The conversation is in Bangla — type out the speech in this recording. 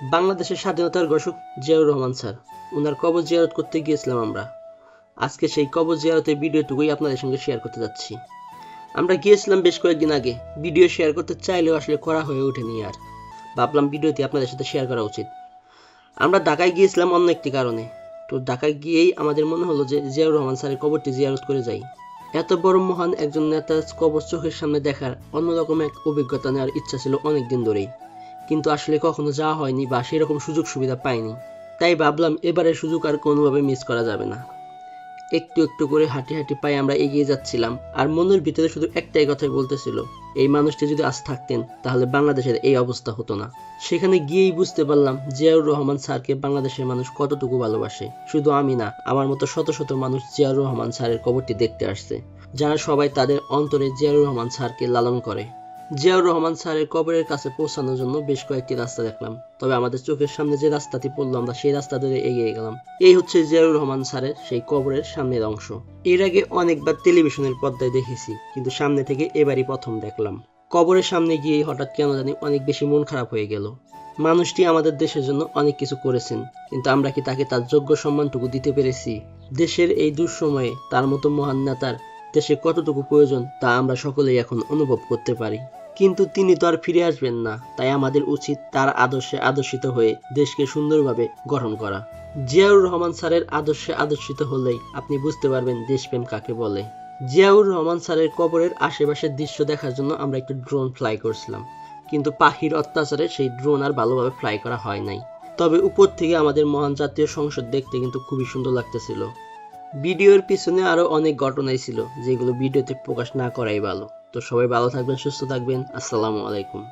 বাংলাদেশের স্বাধীনতার ঘোষক জিয়াউর রহমান স্যার ওনার কবর জিয়ারত করতে গিয়েছিলাম আমরা। আজকে সেই কবর জিয়ারতের ভিডিওটুকুই আপনাদের সঙ্গে শেয়ার করতে যাচ্ছি। আমরা গিয়েছিলাম বেশ কয়েকদিন আগে। ভিডিও শেয়ার করতে চাইলেও আসলে করা হয়ে ওঠেনি আর। ভাবলাম ভিডিওটি আপনাদের সাথে শেয়ার করা উচিত। আমরা ঢাকায় গিয়েছিলাম অন্য একটি কারণে। তো ঢাকায় গিয়েই আমাদের মনে হলো যে জিয়াউর রহমান স্যারের কবরটি জিয়ারত করে যাই। এত বড় মহান একজন নেতার কবর চোখের সামনে দেখার অন্যরকম এক অভিজ্ঞতা নেওয়ার ইচ্ছা ছিল অনেক দিন ধরেই। কিন্তু আসলে কখনো যাওয়া হয়নি বা সেরকম সুযোগ সুবিধা পাইনি। তাই ভাবলাম এবারের সুযোগ আর কোনোভাবে মিস করা যাবে না। একটু একটু করে হাঁটি হাঁটি পায়ে আমরা এগিয়ে যাচ্ছিলাম আর মনের ভিতরে শুধু একটাই কথাই বলতেছিল, এই মানুষটি যদি আজ থাকতেন, তাহলে বাংলাদেশের এই অবস্থা হতো না। সেখানে গিয়েই বুঝতে পারলাম জিয়াউর রহমান স্যারকে বাংলাদেশের মানুষ কতটুকু ভালোবাসে। শুধু আমি না, আমার মতো শত শত মানুষ জিয়াউর রহমান স্যারের কবরটি দেখতে আসছে, যারা সবাই তাদের অন্তরে জিয়াউর রহমান স্যারকে লালন করে। জিয়াউর রহমান স্যারের কবরের কাছে পৌঁছানোর জন্য বেশ কয়েকটি রাস্তা দেখলাম। তবে আমাদের চোখের সামনে যে রাস্তাটি পড়ল, আমরা সেই রাস্তা ধরে এগিয়ে গেলাম। এই হচ্ছে জিয়াউর রহমান স্যারের সেই কবরের সামনের অংশ। এর আগে অনেকবার টেলিভিশনের পর্দায় দেখেছি, কিন্তু সামনে থেকে এবারই প্রথম দেখলাম। কবরের সামনে গিয়ে হঠাৎ কেন জানি অনেক বেশি মন খারাপ হয়ে গেল। মানুষটি আমাদের দেশের জন্য অনেক কিছু করেছেন, কিন্তু আমরা কি তাকে তার যোগ্য সম্মানটুকু দিতে পেরেছি? দেশের এই দুঃসময়ে তার মতো মহান নেতার দেশে কতটুকু প্রয়োজন তা আমরা সকলেই এখন অনুভব করতে পারি। কিন্তু তিনি তো আর ফিরে আসবেন না, তাই আমাদের উচিত তার আদর্শে আদর্শিত হয়ে দেশকে সুন্দরভাবে গঠন করা। জিয়াউর রহমান স্যারের আদর্শে আদর্শিত হলেই আপনি বুঝতে পারবেন দেশপ্রেম কাকে বলে। জিয়াউর রহমান স্যারের কবরের আশেপাশের দৃশ্য দেখার জন্য আমরা একটু ড্রোন ফ্লাই করছিলাম। কিন্তু পাখির অত্যাচারে সেই ড্রোন আর ভালোভাবে ফ্লাই করা হয় নাই। তবে উপর থেকে আমাদের মহান জাতীয় সংসদ দেখতে কিন্তু খুবই সুন্দর লাগতেছিল। ভিডিওর পিছনে আরও অনেক ঘটনাই ছিল, যেগুলো ভিডিওতে প্রকাশ না করাই ভালো। তো সবাই ভালো থাকবেন, সুস্থ থাকবেন। আসসালামু আলাইকুম।